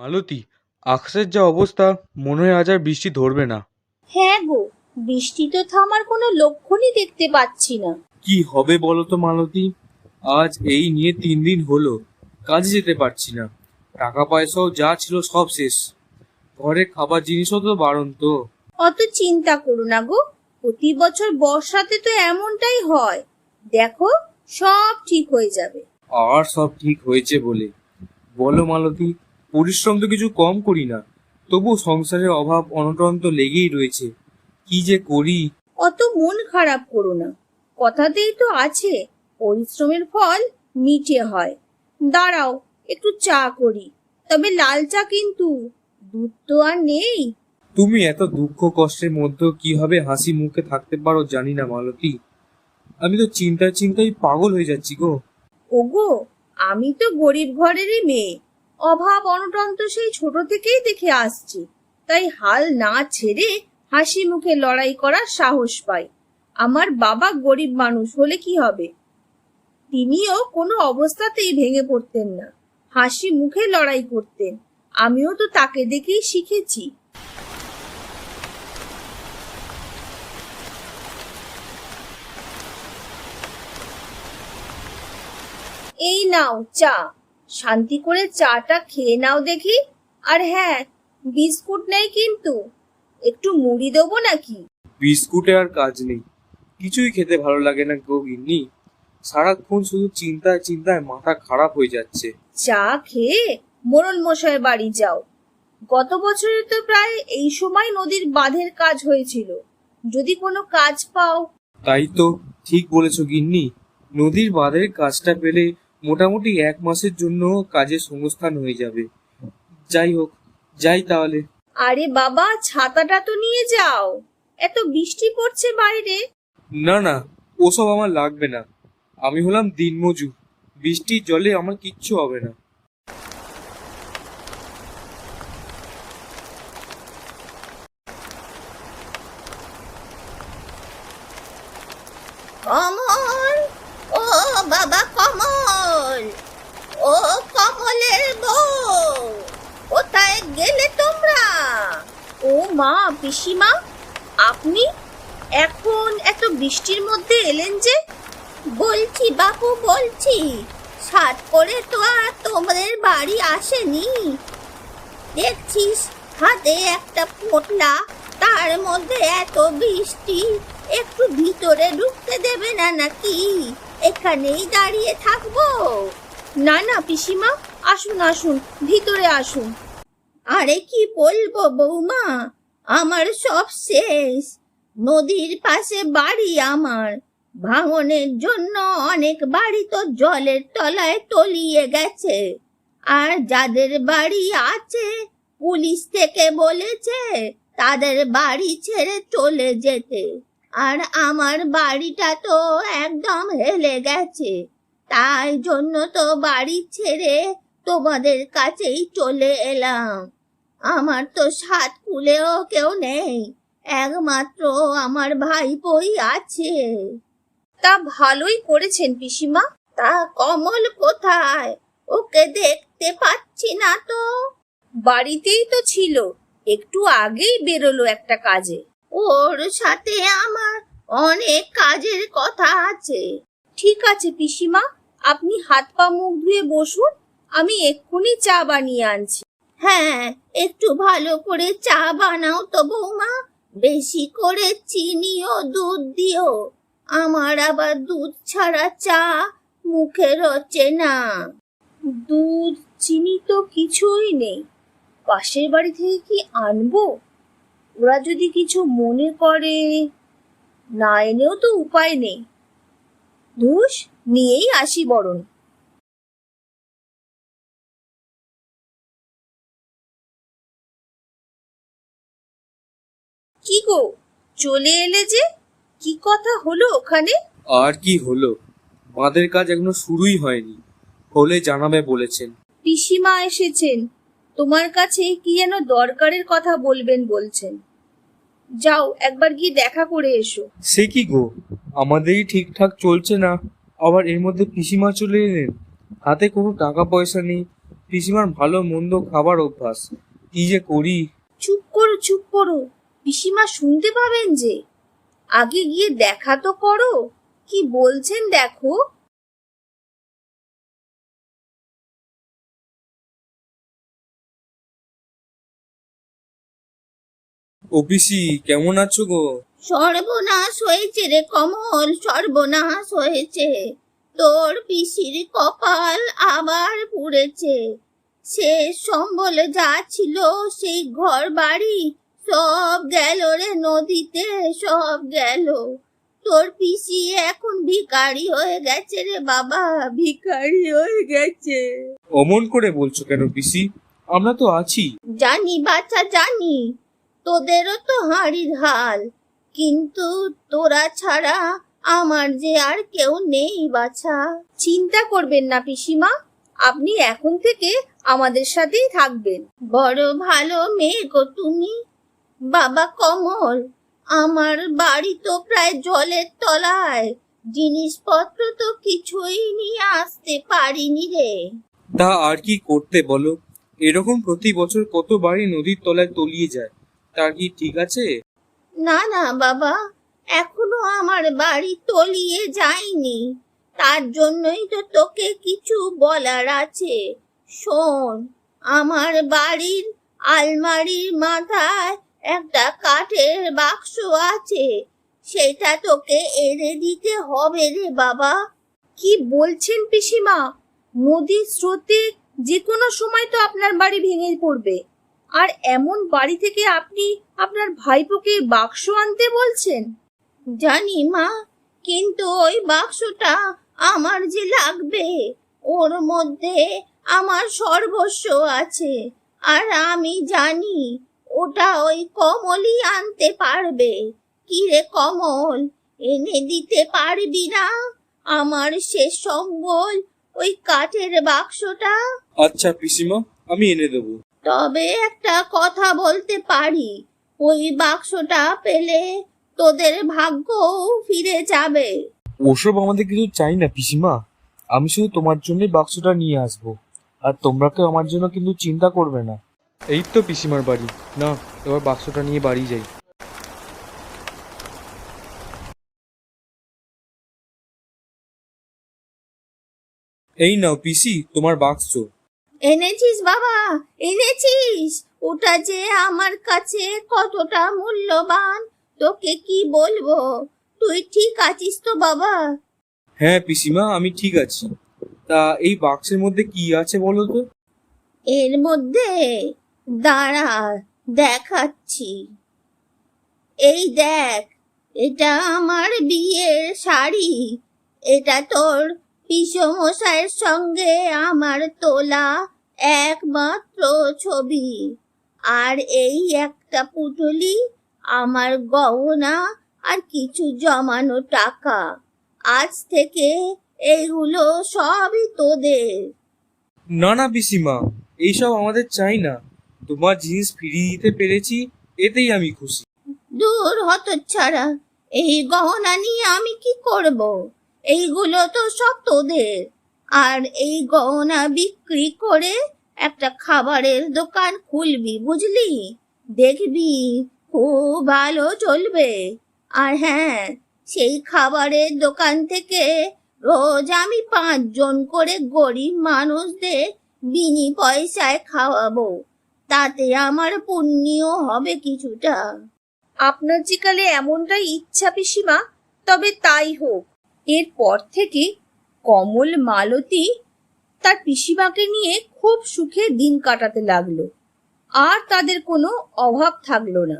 মালতী আকাশের যা অবস্থা মনে হয় আজ আর বৃষ্টি ধরবে না। হ্যাঁ গো বৃষ্টি তো থামার কোনো লক্ষণই দেখতে পাচ্ছি না। কি হবে বলো তো মালতী? আজ এই নিয়ে তিন দিন হলো কাজে যেতে পারছি না। টাকা পয়সাও যা ছিল সব শেষ। ঘরে খাবার জিনিসও তো বারণ তো অত চিন্তা করো না গো প্রতি বছর বর্ষাতে তো এমনটাই হয়। দেখো সব ঠিক হয়ে যাবে। আর সব ঠিক হয়েছে বলে। বলো মালতী পরিশ্রম তো কিছু কম করি না। তবু সংসারের অভাব অনটন তো লেগেই রয়েছে। কি যে করি? অত মন খারাপ করো না। কথাতেই তো আছে পরিশ্রমের ফল মিঠে হয়। দাঁড়াও একটু চা করি। তবে লাল চা কিন্তু দুধ তো আর নেই। তুমি এত দুঃখ কষ্টের মধ্যেও কীভাবে হাসি মুখে থাকতে পারো জানি না মালতী। আমি তো চিন্তায় চিন্তায় পাগল হয়ে যাচ্ছি গো। ওগো আমি তো গরিব ঘরেরই মেয়ে। অভাব অনটন তো সেই ছোট থেকেই দেখে আসছি। তাই হাল না ছেড়ে হাসি মুখে লড়াই করার সাহস পাই। আমার বাবা গরিব মানুষ, হলে কি হবে? তিনিও কোনো অবস্থাতেই ভেঙে পড়তেন না। হাসি মুখে লড়াই করতেন। আমিও তো তাকে দেখেই শিখেছি। এই নাও চা। শান্তি করে চাটা খেয়ে নাও দেখি। আর হ্যাঁ বিস্কুট নেই কিন্তু। একটু মুড়ি দেবো নাকি? বিস্কুটে আর কাজ নেই। কিছুই খেতে ভালো লাগে না গো গিন্নি। সারাক্ষণ শুধু চিন্তায় চিন্তায় মাথা খারাপ হয়ে যাচ্ছে। চা খেয়ে মরণ মশাইয়ের বাড়ি যাও। গত বছরে তো প্রায় এই সময় নদীর বাঁধের কাজ হয়েছিল। যদি কোনো কাজ পাও। তাই তো ঠিক বলেছ গিন্নি। নদীর বাঁধের কাজটা পেলে মোটামুটি এক মাসের জন্য কাজের সংস্থান হয়ে যাবে। যাই হোক যাই তাহলে। আরে বাবা ছাতাটা তো নিয়ে যাও। এত বৃষ্টি পড়ছে বাইরে। না না ওসব আমার লাগবে না। আমি হলাম দিনমজুর। বৃষ্টির জলে আমার কিচ্ছু হবে না কমল ও বাবা কমল ও কমলের বউ কোথায় গেলে তোমরা? ও মা, পিসিমা, আপনি এখন এত বৃষ্টির মধ্যে এলেন যে? বলছি বাপু, বলছি, সাত করে তো আর তোমাদের বাড়ি আসেনি। দেখছিস, হাতে একটা পোটলা তার মধ্যে এত বৃষ্টি, একটু ভিতরে ঢুকতে দেবে না নাকি? এখানেই দাঁড়িয়ে থাকব। না না, পিসিমা, আসুন আসুন, ভিতরে আসুন। আরে কি বলব বৌমা? আমার সব শেষ। নদীর পাশে বাড়ি আমার। ভাঙনের জন্য অনেক বাড়ি তো জলের তলায় তলিয়ে গেছে। আর যাদের বাড়ি আছে, পুলিশ থেকে বলেছে তাদের বাড়ি ছেড়ে চলে যেতে। আর আমার বাড়িটা তো একদম হেলে গেছে। তাই জন্য তো বাড়ি ছেড়ে তোমাদের কাছেই চলে এলাম। আমার তো সাত কুলেও কেউ নেই একমাত্র আমার ভাইপোই আছে। তা ভালোই করেছেন পিসিমা। তা কমল কোথায়? ওকে দেখতে পাচ্ছি না তো। বাড়িতেই তো ছিল একটু আগেই বেরোলো একটা কাজে। ওর সাথে আমার অনেক কাজের কথা আছে। ঠিক আছে পিসিমা আপনি হাত পা মুখ ধুয়ে বসুন। আমি এক্ষুনি চা বানিয়ে আনছি। হ্যাঁ একটু ভালো করে চা বানাও তো বৌমা। বেশি করে চিনি ও দুধ দিও। আমার আবার দুধ ছাড়া চা মুখে রচে না। দুধ চিনি তো কিছুই নেই। পাশের বাড়ি থেকে কি আনব? ওরা যদি কিছু মনে করে না এনেও তো উপায় নেই। ধুস নিয়েই আসি বরণ। কি গো? চলে এলে যে? কি কথা হলো ওখানে? আর কি হলো? বাঁধের কাজ এখনও শুরুই হয়নি হলে জানাবে বলেছেন। পিসিমা এসেছেন। তোমার কাছে কি যেন দরকারের কথা বলবেন বলছেন। যাও একবার গিয়ে দেখা করে এসো। সে কি গো? আমাদেরই ঠিকঠাক চলছে না। আবার এর মধ্যে পিসিমা চলে এলেন? হাতে কোনো টাকা পয়সা নেই। পিসিমার ভালো মন্দ খাবার অভ্যাস। কি যে করি? চুপ করো চুপ করো। পিসিমা শুনতে পাবেন যে। আগে গিয়ে দেখা তো করো। কি বলছেন দেখো। ও পিসি কেমন আছো গো? সর্বনাশ হয়েছে রে কমল সর্বনাশ হয়েছে। তোর পিসির কপাল আবার পুড়েছে। সে সম্বলে যা ছিল সেই ঘর বাড়ি সব গেল রে নদীতে সব গেল। তোর পিসি এখন ভিখারি হয়ে গেছে রে বাবা ভিখারি হয়ে গেছে। অমন করে বলছো কেন পিসি? আমরা তো আছি। জানি বাচ্চা জানি তোদেরও তো হাঁড়ির হাল। কিন্তু তোরা ছাড়া আমার যে আর কেউ নেই বাছা। চিন্তা করবেন না পিসিমা আপনি এখন থেকে আমাদের সাথেই থাকবেন। বড় ভালো মেয়ে গো তুমি। বাবা কমল আমার বাড়ি তো প্রায় জলের তলায়। জিনিসপত্র তো কিছুই নিয়ে আসতে পারিনি রে। তা আর কি করতে বলো? এরকম প্রতি বছর কত বাড়ি নদীর তলায় তলিয়ে যায়। তার কি ঠিক আছে? না না বাবা এখনও আমার বাড়ি তলিয়ে যায়নি। তার জন্যই তো তোকে কিছু বলার আছে। শোন আমার বাড়ির আলমারির মাথায় একটা কাঠের বাক্স আছে। সেটা তোকে এনে দিতে হবে রে বাবা। কি বলছেন পিসিমা? নদীর স্রোতে যে কোনো সময় তো আপনার বাড়ি ভেঙে পড়বে। আর এমন বাড়ি থেকে আপনি আপনার ভাইপোকে বাক্স আনতে বলছেন? জানি মা কিন্তু ওই বাক্সটা আমার যে লাগবে ওর মধ্যে আমার সর্বস্ব আছে। আর আমি জানি ওটা ওই কমলই আনতে পারবে। কি রে কমল এনে দিতে পারবি না? আমার শেষ সম্বল ওই কাঠের বাক্সটা। আচ্ছা পিসিমা আমি এনে দেবো। তবে একটা কথা বলতে পারি ওই বাক্সটা পেলে তোদের ভাগ্য ফিরে যাবে। ওসব আমাদের কিছু চাই না পিসিমা। আমি শুধু তোমার জন্যই বাক্সটা নিয়ে আসব। আর তোমরা কেউ আমার জন্য কিন্তু চিন্তা করবে না। এই তো পিসিমার বাড়ি। না এবার বাক্সটা নিয়ে বাড়ি যাই। এই নাও পিসি তোমার বাক্স। এনেছিস বাবা এনেছিস। ওটা যে আমার কাছে কতটা মূল্যবান তোকে কি বলব? তুই ঠিক আছিস তো বাবা? হ্যাঁ পিসিমা আমি ঠিক আছি। তা এই বাক্সের মধ্যে কি আছে বলো তো? এর মধ্যে দাঁড়া, দেখাচ্ছি। এই দেখ, এটা আমার বিয়ের শাড়ি। এটা তোর পিসমশাইয়ের সঙ্গে আমার তোলা একমাত্র ছবি। আর এই একটা পুটুলি, আমার গহনা আর কিছু জমানো টাকা। আজ থেকে এইগুলো সবই তোদের। না না, পিসিমা, এইসব আমাদের চাই না। তোমার জিনিস ফিরিয়ে দিতে পেরেছি, এতেই আমি খুশি। দূর হতচ্ছাড়া, এই গহনা নিয়ে আমি কি করব? এইগুলো তো সব তোদের। আর এই গহনা বিক্রি করে একটা খাবারের দোকান খুলবি, বুঝলি? দেখবি, খুব ভালো চলবে। আর হ্যাঁ সেই খাবারের দোকান থেকে রোজ আমি পাঁচজন করে গরিব মানুষদের বিনি পয়সায় খাওয়াবো। তাতে আমার পুণ্যও হবে কিছুটা। আপনার যে কালে এমনটাই ইচ্ছা পিসিমা, তবে তাই হোক। এরপর থেকে কমল মালতী তার পিসিমাকে নিয়ে খুব সুখে দিন কাটাতে লাগল। আর তাদের কোনো অভাব থাকল না।